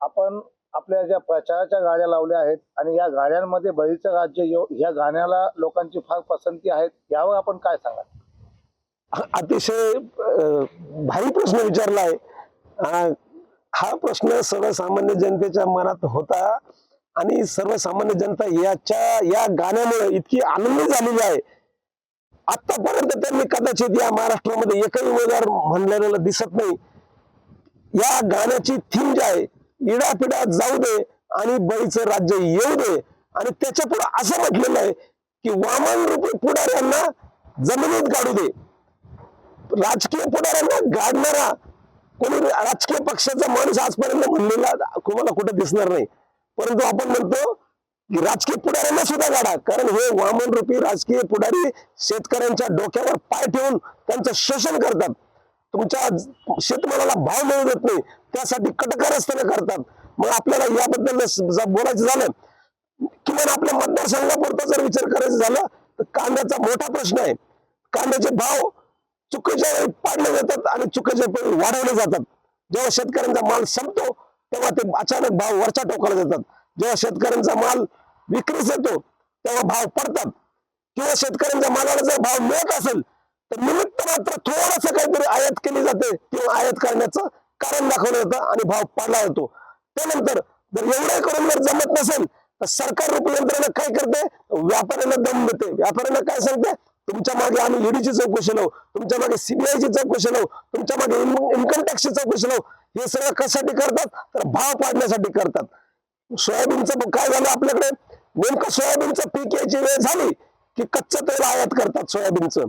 आपण आपल्या ज्या प्रचाराच्या गाड्या लावल्या आहेत आणि या गाड्यांमध्ये बळीचं राज्य यो ह्या गाण्याला लोकांची फार पसंती आहे यावर आपण काय सांगाल? अतिशय भारी प्रश्न विचारला आहे. हा प्रश्न सर्वसामान्य जनतेच्या मनात होता आणि सर्वसामान्य जनता याच्या या गाण्यामुळे इतकी आनंदी झालेली आहे. आतापर्यंत त्यांनी कदाचित या महाराष्ट्रामध्ये एकही उमेदवार म्हणलेलं दिसत नाही. या गाण्याची थीम जी आहे इडापिडा जाऊ दे आणि बळीचं राज्य येऊ दे. आणि त्याच्या पुढे असं म्हटलेलं आहे की वामन रूपी पुढाऱ्यांना जमिनीत गाडू दे. राजकीय पुढाऱ्यांना गाडणारा कोणी राजकीय पक्षाचा माणूस आजपर्यंत म्हणलेला तुम्हाला कुठे दिसणार नाही. परंतु आपण म्हणतो की राजकीय पुढाऱ्यांना सुद्धा गाडा. कारण हे वामन रूपी राजकीय पुढारी शेतकऱ्यांच्या डोक्यावर पाय ठेवून त्यांचं शोषण करतात. तुमच्या शेतमालाला भाव मिळू देत नाही. त्यासाठी कटकारस्थाने करतात. मग आपल्याला याबद्दल बोलायचं झालं किमान आपल्या मतदारसंघापुरता जर विचार करायचं झालं तर कांद्याचा मोठा प्रश्न आहे. कांद्याचे भाव चुकीच्या वेळी पाडले जातात आणि चुकीच्या वेळी वाढवले जातात. जेव्हा शेतकऱ्यांचा माल संपतो तेव्हा ते अचानक भाव वरच्या टोकाला जातात. जेव्हा शेतकऱ्यांचा माल विक्रीस येतो तेव्हा भाव पडतात. किंवा शेतकऱ्यांच्या मालाला जर भाव मिळत असेल तर निमित्त मात्र थोडस काहीतरी आयात केली जाते किंवा आयात करण्याचं कारण दाखवलं जातं आणि भाव पाडला जातो. त्यानंतर जर एवढ्या करून जर जमत नसेल तर सरकार रूप यंत्रणा काय करते? व्यापाऱ्यांना दम देते. व्यापाऱ्यांना काय सांगते? तुमच्या मागे आम्ही ईडीची चौकशी लावू तुमच्या मागे सीबीआयची चौकशी लावू तुमच्या मागे इन्कम टॅक्सची चौकशी लावू. हे सगळं कशासाठी करतात? तर भाव पाडण्यासाठी करतात. सोयाबीनचं काय झालं आपल्याकडे? नेमकं सोयाबीनचं पीक यायची वेळ झाली की कच्चं तेल आयात करतात सोयाबीनचं.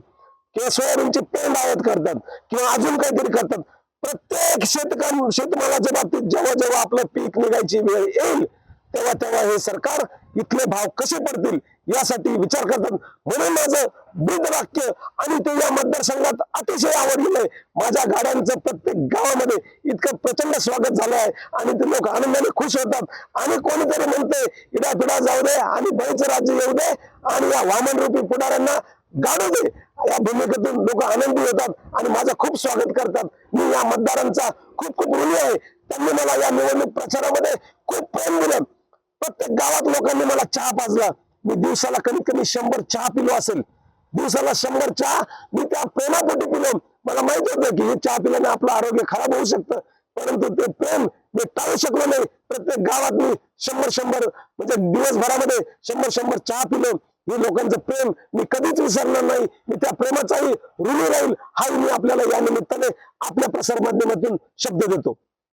किंवा सोयाबीनची पेंड आयात करतात किंवा अजून काहीतरी करतात. प्रत्येक शेतकरी शेतमालाच्या बाबतीत जेव्हा जेव्हा आपलं पीक निघायची वेळ येईल तेव्हा तेव्हा हे सरकार इथले भाव कसे पडतील यासाठी विचार करतात. म्हणून माझं बुद्ध वाक्य आणि ते या मतदारसंघात अतिशय आवडलेलं आहे. माझ्या गाड्यांचं प्रत्येक गावामध्ये इतकं प्रचंड स्वागत झालं आहे आणि ते लोक आनंदाने खुश होतात. आणि कोणीतरी म्हणते इडा पिढा जाऊ दे आणि बळीचं राज्य येऊ दे आणि या वामन रूपी पुढाऱ्यांना गाडू दे. या भूमिकेतून लोक आनंदी होतात आणि माझं खूप स्वागत करतात. मी या मतदारांचा खूप खूप ऋणी आहे. त्यांनी मला या निवडणूक प्रचारामध्ये खूप प्रेम दिलं. प्रत्येक गावात लोकांनी मला चहा पाजला. मी दिवसाला कमीत कमी शंभर चहा पिलो असेल. दिवसाला शंभर चहा मी त्या प्रेमापोटी पिलो. मला माहीत होतं की हे चहा पिल्याने आपलं आरोग्य खराब होऊ शकतं. परंतु ते प्रेम मी टाळू शकलो नाही. प्रत्येक गावात मी शंभर शंभर म्हणजे दिवसभरामध्ये शंभर शंभर चहा पिलो. हे लोकांचं प्रेम मी कधीच विसरणार नाही. मी त्या प्रेमाचाही ऋणी राहील. हाही मी आपल्याला या निमित्ताने आपल्या प्रसार माध्यमातून शब्द देतो.